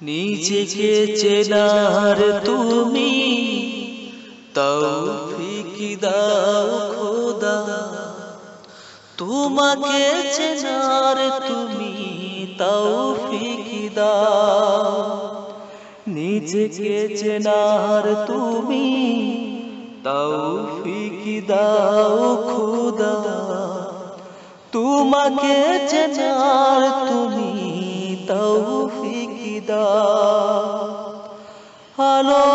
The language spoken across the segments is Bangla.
নিজেকে চেনার তুমি তৌফিক দাও খোদা, তোমাকে চেনার তুমি তৌফিক দাও। নিজেকে চেনার তুমি তৌফিক দাও খোদা, তোমাকে চেনার তুমি তৌফিক দাও। আলোয়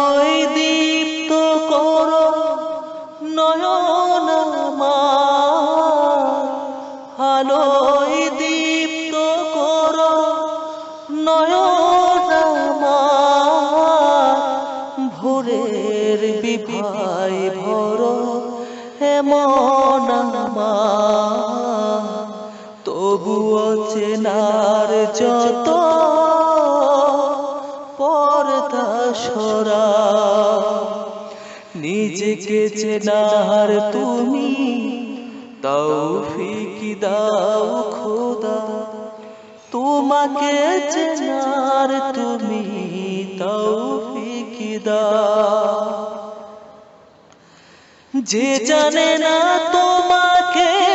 তবুও চেনার যত পর্দা সরা। নিজেকে চেনার তুমি, তৌফিক দাও খোদা। তোমাকে চেনার তুমি, তৌফিক দাও। যে জানে না তোমাকে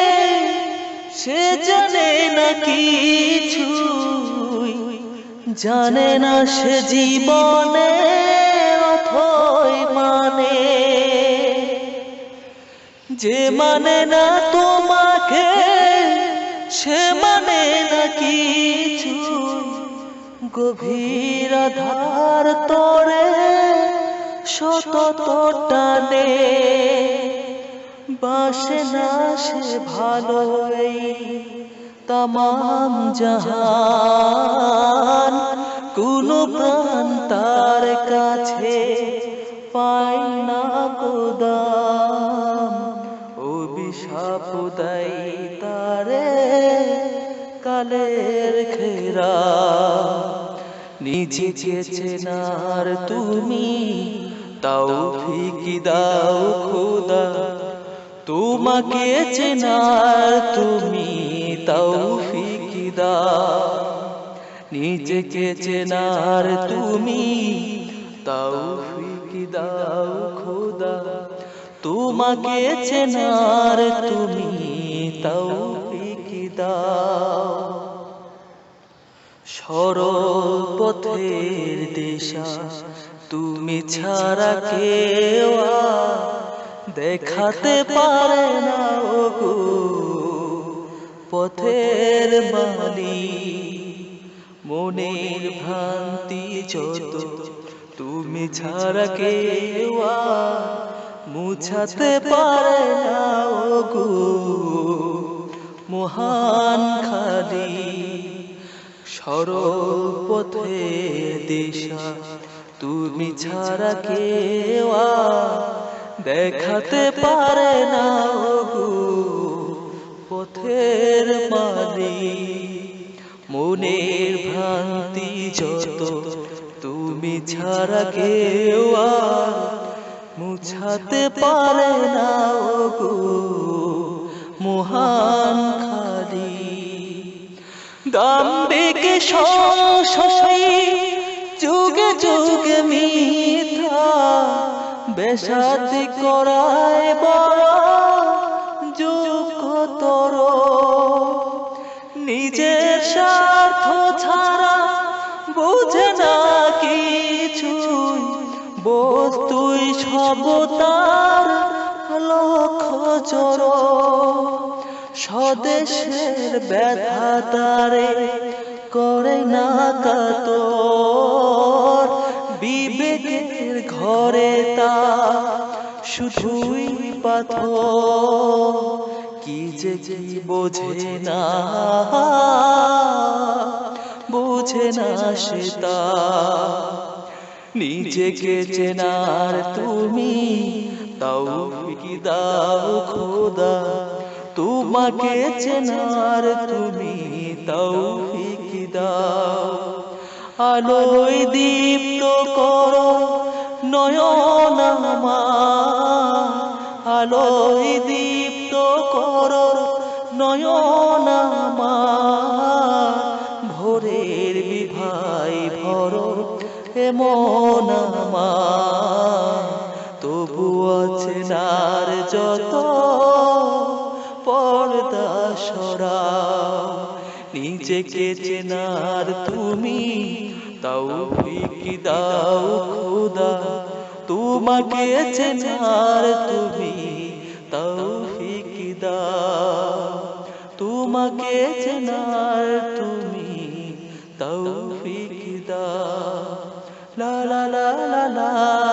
সে জানে না কিছু জানে না সে জীবনে মানে। যে মানে না তোমাকে, সে মানে না কিছু গভীর আধার তোরে শত টানে বাসে না সে ভালো এই তামাম জাহান, কোন প্রাণ তার কাছে পাই না গোদাম। অভিশাপ দেয় তারে কালের খেরা নিজেকে চেনার তুমি তৌফিক দাও খোদা। তোমাকে চেনার তুমি তৌফিক দাও। নিজেকে চেনার তুমি তৌফিক দাও খোদা। তোমাকে চেনার তুমি তৌফিক দাও। সরল পথের দিশা তুমি ছাড়া আর দেখাতে পারে না ওগো পথের মালি মনের ভ্রান্তি যত তুমি ছাড়া কেউ মুছাতে পারে না ওগো। মহান খালি সরল পথে দিশা, তুমি ছাড়া আর দেখাতে পারে না পথের মালি মনের ভ্রান্তি যত, তুমি ছাড়া কেউ মুছাতে পারে না ওগো মহান খালি। দাম্বিক সংশয় বেসাতি করায় বড় যুগতর নিজের স্বার্থ ছাড়া বুঝে না কিছুই, বস্তুই সব তার লক্ষ্য জড় স্বদেশের ব্যথা তারে করে না কাতর বিবেকের ঘরে তা শুধুই পাথর। কি যে বোঝে না বোঝে না সে তা। নিজেকে চেনার তুমি তাও কি দাও খোদা? তোমাকে চেনার তুমি তাও কি দাও? আলোয় দীপ্ত করো নয়ন আলোয় দীপ্ত করো নয়ন ভোরের বিভাই ভরো এমন তবু আছে নার যত পর্দা সরাও নিজেকে চেনার তুমি তৌফিক দাও খোদা। তোমাকে চেনার তুমি তৌফিক দাও। তোমাকে চেনার তুমি তৌফিক দাও। লা লা লা লা লা